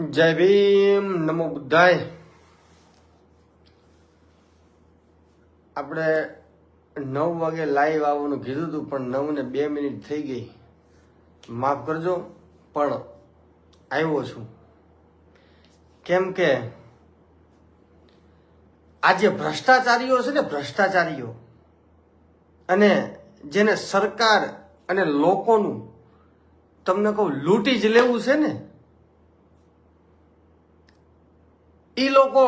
જય ભીમ, નમો બુદ્ધાય. આપણે નવ વાગે લાઈવ આવવાનું કીધું હતું, પણ નવ ને બે મિનિટ થઈ ગઈ. માફ કરજો, પણ આવ્યો છું. કેમ કે આ જે ભ્રષ્ટાચારીઓ છે ને ભ્રષ્ટાચારીઓ, અને જેને સરકાર અને લોકોનું, તમને કહું, લૂંટી જ લેવું છે ને એ લોકો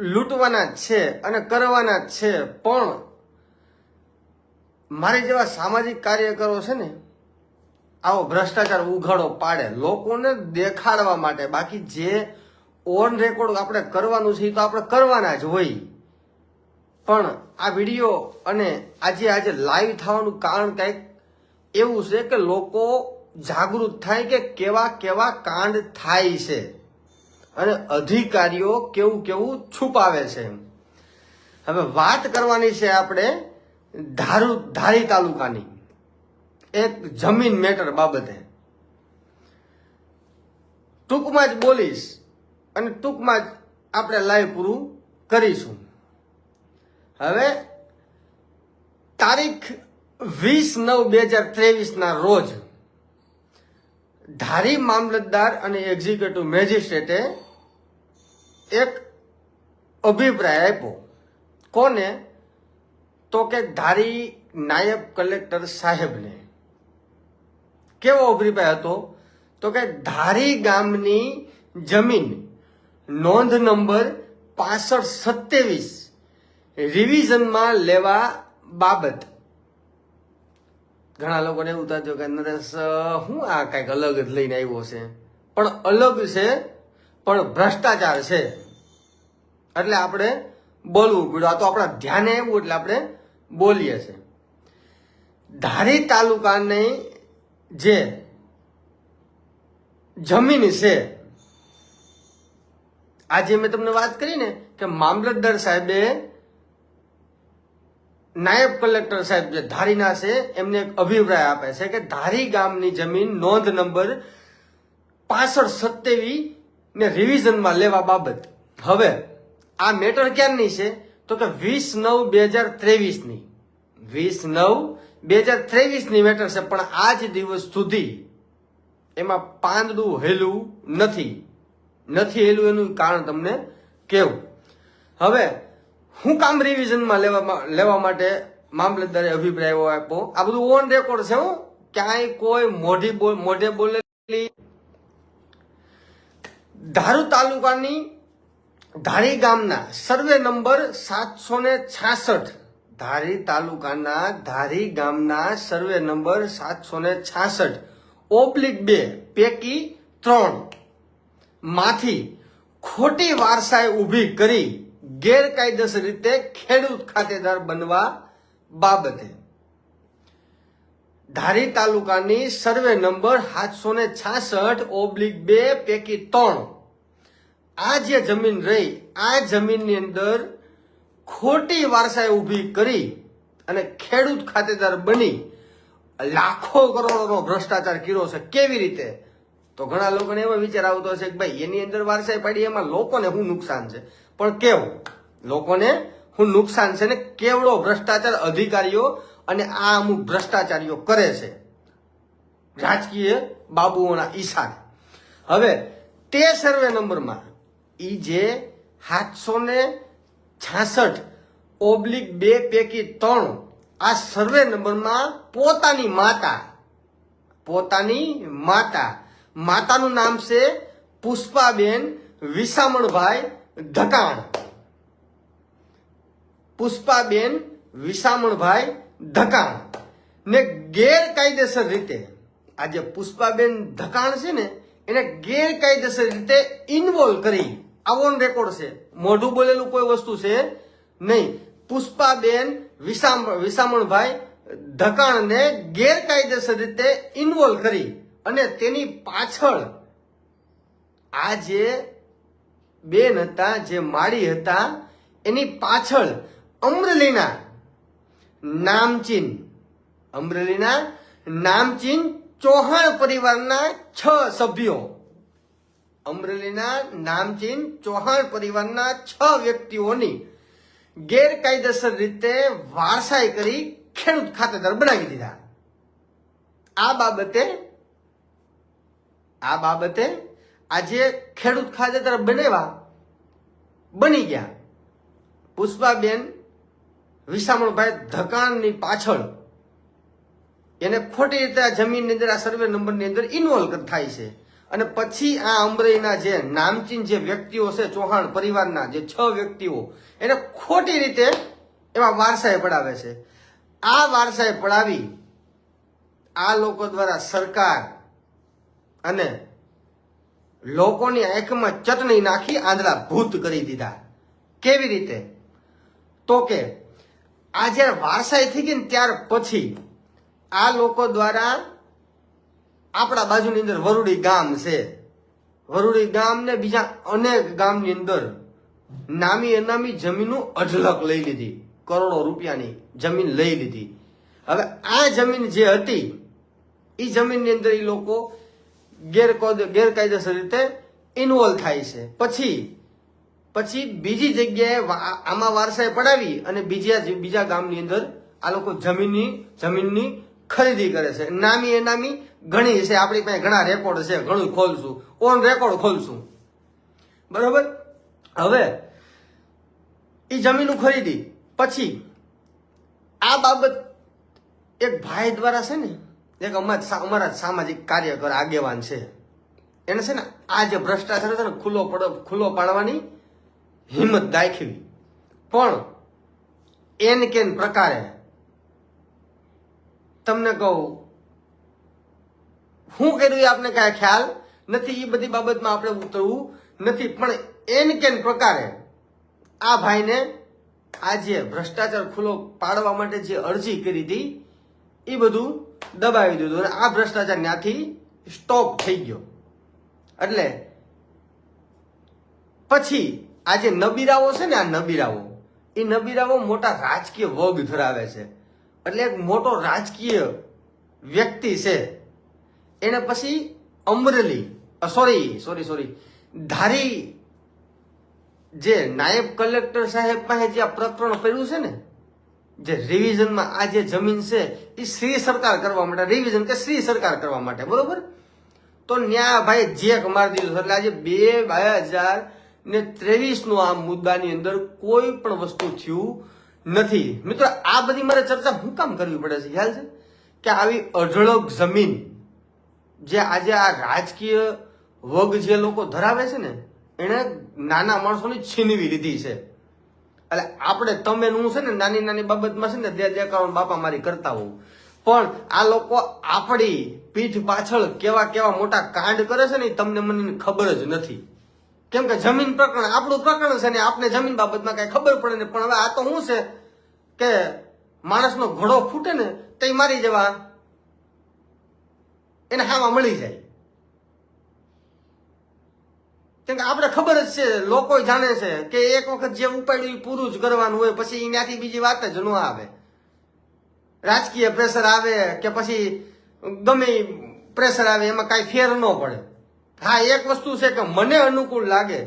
લૂંટવાના જ છે અને કરવાના જ છે, પણ મારે જેવા સામાજિક કાર્યકરો છે ને, આવો ભ્રષ્ટાચાર ઉઘાડો પાડે. લોકોને દેખાડવા માટે. બાકી જે ઓન રેકોર્ડ આપણે કરવાનું છે એ તો આપણે કરવાના જ હોય. પણ આ વીડિયો અને આજે આજે લાઈવ થવાનું કારણ કંઈક એવું છે કે લોકો જાગૃત થાય કે કેવા કેવા કાંડ થાય છે. અને અધિકારીઓ કેવું કેવું છુપાવે છે હવે વાત કરવાની છે આપણે ધારુ, ધારી તાલુકાની. એક જમીન મેટર બાબતે. ટૂંકમાં જ બોલીશ અને ટૂંકમાં જ આપણે લાઈવ પૂરું કરીશું. હવે તારીખ વીસ નવ બે હજાર ત્રેવીસના રોજ ધારી મામલતદાર અને એક્ઝિક્યુટિવ મેજિસ્ટ્રેટે એક અભિપ્રાય આપ્યો. કોને? તો કે ધારી નાયબ કલેક્ટર સાહેબને. કેવો અભિપ્રાય હતો? તો કે ધારી ગામની જમીન નોંધ નંબર પાસઠ સત્યાવીસ રિવિઝનમાં લેવા બાબત ઘણા લોકોને એવું થતું કે નરેશ હું આ કંઈક અલગ જ લઈને આવ્યો છે. પણ અલગ છે, પણ ભ્રષ્ટાચાર છે. એટલે આપણે બોલવું પડ્યું આ તો આપણા ધ્યાને આવ્યું એટલે આપણે બોલીએ છીએ. ધારી તાલુકાની જે જમીન છે, આજે મેં તમને વાત કરી ને કે મામલતદાર સાહેબે નાયબ કલેક્ટર સાહેબ જે ધારીના છે, એમને એક અભિપ્રાય આપે છે કે ધારી ગામની જમીન નોંધ નંબર પાસઠ સત્યાવી ને રિવિઝનમાં લેવા બાબત. હવે, આ મેટર ક્યારની છે? તો કે વીસ નવ બે હજાર ત્રેવીસની. વીસ નવ બે હજાર ત્રેવીસની મેટર છે, પણ આજ દિવસ સુધી એમાં પાંદડું હેલું નથી. નથી હેલું એનું કારણ તમને કેવું. હવે હું કામ રિવિઝનમાં લેવા લેવા માટે મામલતદારે અભિપ્રાયો આપ્યો. આ બધું ઓન રેકોર્ડ છે હું. ક્યાંય કોઈ મોઢી મોઢે બોલેલી. ધારુ તાલુકાની ધારી ગામના સર્વે નંબર સાતસો ને છાસઠ. ધારી તાલુકાના ધારી ગામના સર્વે નંબર સાતસો ને છાસઠ. ઓબ્લિક બે, પૈકી ત્રણ. માંથી ખોટી વારસાએ ઊભી કરી ગેરકાયદેસર રીતે ખેડૂત ખાતેદાર બનવા બાબતે. ધારી તાલુકાની સર્વે નંબર સાતસો ને છાસઠ ઓબ્લિક બે પૈકી ત્રણ. આ જે જમીન રહી, આ જમીનની અંદર ખોટી વારસાઈ ઊભી કરી અને ખેડૂત ખાતેદાર બની, લાખો કરોડોનો ભ્રષ્ટાચાર કર્યો છે, કેવી રીતે? તો ઘણા લોકોને એવો વિચાર આવતો હશે કે ભાઈ, એની અંદર વારસાઈ પાડી, એમાં લોકોને શું નુકસાન છે? પણ કેવું? લોકોને હું નુકસાન છે ને કેવડો ભ્રષ્ટાચાર અધિકારીઓ અને આ અમુક ભ્રષ્ટાચારીઓ કરે છે? રાજકીય બાબુઓના ઈશારે હવે, તે સર્વે નંબરમાં એ જે સાતસો ને છાસઠ ઓબ્લિક બે પૈકી ત્રણ આ સર્વે નંબરમાં પોતાની માતા પોતાની માતા, માતાનું નામ છે પુષ્પાબેન વિસામણભાઈ ધકાણ. પુષ્પાબેન વિસામણભાઈ ધકાણ. ને ગેરકાયદેસર રીતે, આ જે પુષ્પાબેન ધકાણ છે ને, એને ગેરકાયદેસર રીતે ઇન્વોલ્વ કરી, આવો રેકોર્ડ છે. મોઢું બોલેલું કોઈ વસ્તુ છે નહીં. પુષ્પાબેન વિસામ, વિસામણભાઈ ધકાણને ગેરકાયદેસર રીતે ઇન્વોલ્વ કરી અને તેની પાછળ આ જે બેન હતા, જે માળી હતા, એની પાછળ અમરેલીના નામચીન અમરેલીના નામચીન ચૌહાણ પરિવારના છ સભ્યો. અમરેલીના નામચીન ચૌહાણ પરિવારના છ વ્યક્તિઓની ગેરકાયદેસર રીતે વારસાઈ કરી ખેડૂત ખાતેદાર બનાવી દીધા. આ બાબતે આ બાબતે આજે ખેડૂત ખાતેદાર બનેવા બની ગયા. પુષ્પાબેન વિસામણભાઈ ધકાણની પાછળ એને ખોટી રીતે આ જમીનની અંદર, આ સર્વે નંબરની અંદર ઇન્વોલ્વ થાય છે. અને પછી આ અમરેલીના જે નામચીન જે વ્યક્તિઓ છે, ચૌહાણ પરિવારના જે છ વ્યક્તિઓ, એને ખોટી રીતે એમાં વારસાએ પડાવે છે. આ વારસાએ પડાવી આ લોકો દ્વારા સરકાર અને લોકોની આંખમાં ચટણી નાખી આંધળા ભૂત કરી દીધા. કેવી રીતે? તો કે, આ જ્યારે વારસાઈ થઈ ગઈ ને ત્યાર પછી આ લોકો દ્વારા આપણા બાજુની અંદર વરુડી ગામ છે. વરુડી ગામ ને બીજા અનેક ગામની અંદર નામી અનામી જમીનો અઢળક લઈ લીધી. કરોડો રૂપિયાની જમીન લઈ લીધી. હવે આ જમીન જે હતી એ જમીનની અંદર એ લોકો ગેરકાયદેસર રીતે ઇન્વોલ્વ થાય છે. પછી પછી બીજી જગ્યાએ આમાં વારસાઈ પડાવી અને બીજા બીજા ગામની અંદર આ લોકો જમીનની જમીનની ખરીદી કરે છે. નામી એ નામી ઘણી છે. આપણી પાસે ઘણા રેકોર્ડ છે. ઘણું ખોલશું. On record ખોલશું. બરોબર? હવે એ જમીન ખરીદી. પછી, આ બાબત એક ભાઈ દ્વારા છે ને એક અમારા અમારા સામાજિક કાર્યકર આગેવાન છે. એને છે ને આ જે ભ્રષ્ટાચાર છે ને ખુલ્લો પડો ખુલ્લો પાડવાની હિંમત દાખવી. પણ એન કેન પ્રકારે તમને કહું, હું કર્યું એ આપને કાંઈ ખ્યાલ નથી એ બધી બાબતમાં આપણે ઉતરવું નથી, પણ એન કેન પ્રકારે આ ભાઈને આ જે ભ્રષ્ટાચાર ખુલ્લો પાડવા માટે જે અરજી કરી હતી એ બધું દબાવી દીધું અને આ ભ્રષ્ટાચાર ત્યાંથી સ્ટોપ થઈ ગયો. એટલે પછી આ જે નબીરાઓ છે ને આ નબીરાઓ, એ નબીરાઓ મોટા રાજકીય વગ ધરાવે છે. એટલે એક મોટો રાજકીય વ્યક્તિ છે. એને પછી Amreli sorry sorry sorry Dhari જે નાયબ કલેક્ટર સાહેબ પાસે જે આ પ્રકરણ પડ્યું છે ને જે રિવિઝનમાં આ જે જમીન છે એ શ્રી સરકાર કરવા માટે રિવિઝન કે શ્રી સરકાર કરવા માટે, બરોબર? તો ન્યા ભાઈ જેક મારી દીધું. એટલે આજે બે બે હજાર ને ત્રેવીસ નો આ મુદ્દાની અંદર કોઈ પણ વસ્તુ થયું નથી. મિત્રો, આ બધી મારે ચર્ચા હું કામ કરવી પડે છે? ખ્યાલ છે? કે આવી અઢળક જમીન જે આજે આ રાજકીય વગ જે લોકો ધરાવે છે ને, એણે નાના માણસોની છીનવી લીધી છે. એટલે આપણે તમે હું છે ને નાની નાની બાબતમાં છે ને દે દેખાવાનું બાપા મારી કરતા હોઉં. પણ આ લોકો આપણી પીઠ પાછળ કેવા કેવા મોટા કાંડ કરે છે ને તમને મને ખબર જ નથી. કેમ કે જમીન પ્રકરણ આપણું પ્રકરણ છે ને આપને જમીન બાબતમાં કઈ ખબર પડે ને પણ હવે આ તો શું છે કે માણસનો ઘોડો ફૂટે ને તે મારી જવા એને હામાં મળી જાય. કેમ કે આપણે ખબર જ છે લોકો જાણે છે કે એક વખત જે ઉપાડ્યું એ પૂરું જ કરવાનું હોય, પછી એનાથી બીજી વાત જ ન આવે. રાજકીય પ્રેશર આવે કે પછી ગમે પ્રેશર આવે, એમાં કાંઈ ફેર ન પડે. હા, એક વસ્તુ છે કે મને અનુકૂળ લાગે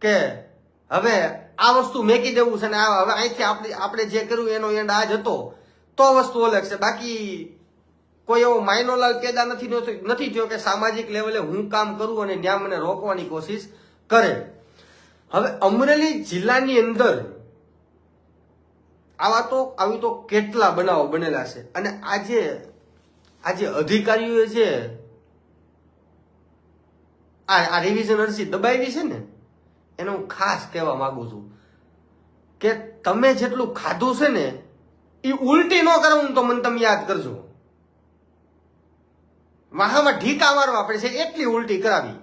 કે હવે આ વસ્તુ મેકી દેવું છે ને આ હવે અહીંથી આપણે આપણે જે કર્યું એનો એન્ડ આ જ હતો, તો વસ્તુ અલગ છે. બાકી કોઈ એવો માઇનોલાલ પેદા નથી નથી થયો કે સામાજિક લેવલે હું કામ કરું અને ત્યાં મને રોકવાની કોશિશ કરે. હવે અમરેલી જિલ્લાની અંદર આવા તો આવી તો કેટલા બનાવો બનેલા છે. અને આજે આજે અધિકારીઓએ જે આ રિવિઝન અરજી દબાવી છે ને, એનો હું ખાસ કહેવા માંગુ છું કે તમે જેટલું ખાધું છે ને એ ઉલટી ન કરવું તો મને તમે યાદ કરજો. વાહામાં ઢીકા મારવા પડે છે, એટલી ઉલટી કરાવી.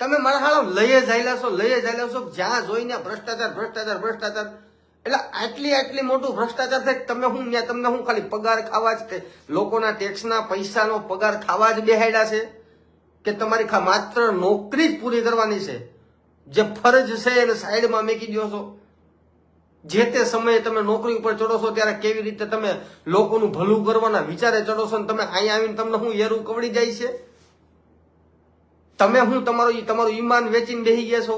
તમે મારા હાલો લઈએ જાયલા છો લઈએ જાયેલા છો, જ્યાં જોઈને ભ્રષ્ટાચાર ભ્રષ્ટાચાર ભ્રષ્ટાચાર. એટલે આટલી આટલી મોટું ભ્રષ્ટાચાર થાય, તમે હું ત્યાં તમને હું ખાલી પગાર ખાવા જ લોકોના ટેક્સના પૈસાનો પગાર ખાવા જ બેહાડ્યા છે? કે તમારી માત્ર નોકરી જ પૂરી કરવાની છે? જે ફરજ છે એને સાઈડમાં મેકી દો છો. જે તે સમયે તમે નોકરી ઉપર ચડો છો ત્યારે કેવી રીતે તમે લોકોનું ભલું કરવાના વિચારે ચડો છો તમે અહીંયા આવીને તમને હું એરું કવડી જાય છે? તમે હું તમારું તમારું ઈમાન વેચીને બેસી ગયા છો?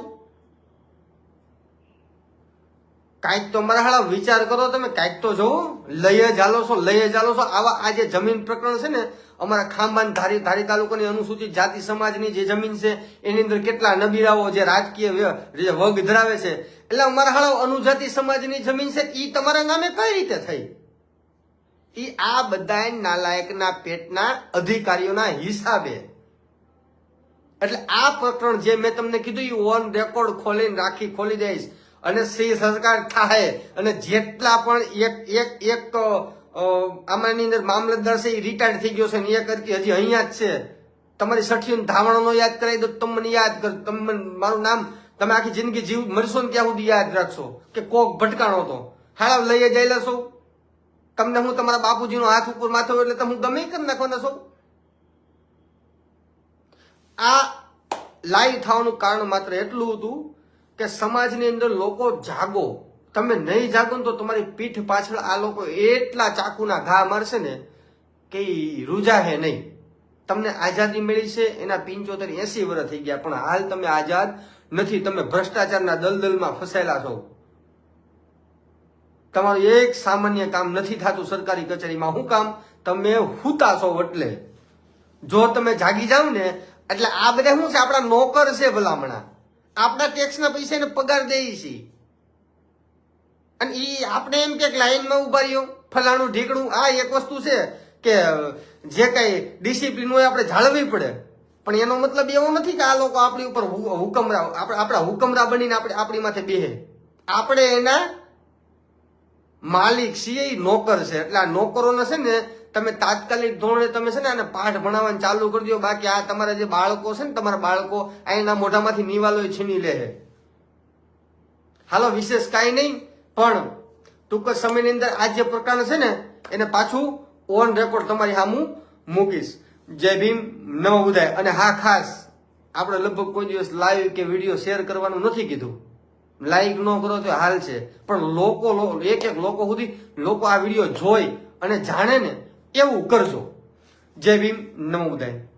કાંઈક તો મારા હાળા વિચાર કરો તમે, કાંઈક તો જોવો. લઈએ ચાલો છો લઈએ ચાલો છો. આવા આ જે જમીન પ્રકરણ છે ને, અમારા ખાંબાન ધારી ધારી તાલુકાની અનુસૂચિત જાતિ સમાજની જે જમીન છે, એની અંદર કેટલા નબીરાઓ જે રાજકીય વગ ધરાવે છે એટલે અમારા હાળા અનુજાતિ સમાજની જમીન છે એ તમારા નામે કઈ રીતે થઈ? એ આ બધા નાલાયકના પેટના અધિકારીઓના હિસાબે. એટલે આ પ્રકરણ જે મેં તમને કીધું એ ઓન રેકોર્ડ ખોલીને રાખી, ખોલી દઈશ. અને શ્રી સરકાર થાય અને જેટલા પણ એક એક એક આમાંની અંદર મામલતદાર છે એ રિટાયર્ડ થઈ ગયો છે ને એ હજી હજી અહીંયા જ છે. તમારી સઠીઓને ધાવણનો યાદ કરાવી દો તમને યાદ કર, તમને મારું નામ તમે આખી જિંદગી જીવ મરશો ને ત્યાં સુધી યાદ રાખશો કે કોક ભટકાણો હતો. હાલા લઈએ જઈ લેશો તમને હું તમારા બાપુજીનો હાથ ઉપર માથે એટલે તમે હું ગમે કરી નાખવાના છો? આ લાઈવ થવાનું કારણ માત્ર એટલું હતું કે સમાજની અંદર લોકો જાગો. તમે નહીં જાગો ને તો તમારી પીઠ પાછળ આ લોકો એટલા ચાકુના ઘા મારશે ને કે રૂજા હે નહીં. તમને આઝાદી મળી છે, એના પિંચોતેર એસી વર્ષ થઈ ગયા, પણ હાલ તમે આઝાદ નથી, તમે ભ્રષ્ટાચારના દલદલમાં ફસાયેલા છો. તમારું એક સામાન્ય કામ નથી થતું સરકારી કચેરીમાં. શું કામ? તમે હુતા છો એટલે જો તમે જાગી જાવ ને, એટલે આ બધા શું છે? આપણા નોકર છે ભલામણા. આપણા ટેક્સના પૈસાને પગાર દઈએ છીએ અને એ આપણે એમ કે લાઈનમાં ઊભા રહ્યો. ફલાણું ઢીકણું, આ એક વસ્તુ છે કે જે કઈ ડિસિપ્લિન હોય આપણે જાળવવી પડે. પણ એનો મતલબ એવો નથી કે આ લોકો આપણી ઉપર હુકમરા આપણે, આપણા હુકમરા બનીને આપણે આપણી માથે બેહે. આપણે એના માલિક છીએ એ નોકર છે. એટલે આ નોકરોને છે ને, તમે તાત્કાલિક ધોરણે તમે છે ને આને પાઠ ભણાવવાનું ચાલુ કરી દો. બાકી આ તમારા જે બાળકો છે ને, તમારા બાળકો આ એના મોઢામાંથી નિવાલો છીની લે હાલો, વિશેષ કાંઈ નહીં, પણ ટૂંક સમયની અંદર આ જે પ્રકાર છે ને, એને પાછું ઓન રેકોર્ડ તમારી સામું મૂકીશ. જય ભીમ નવ ઉદય. અને હા, ખાસ, આપણે લગભગ કોઈ દિવસ લાઈવ કે વીડિયો શેર કરવાનું નથી કીધું. લાઈક ન કરો તો હાલ છે. પણ લોકો એક એક લોકો સુધી લોકો આ વીડિયો જોઈ અને જાણે ને એવું કરજો. જય ભીમ, નમો ઉદય.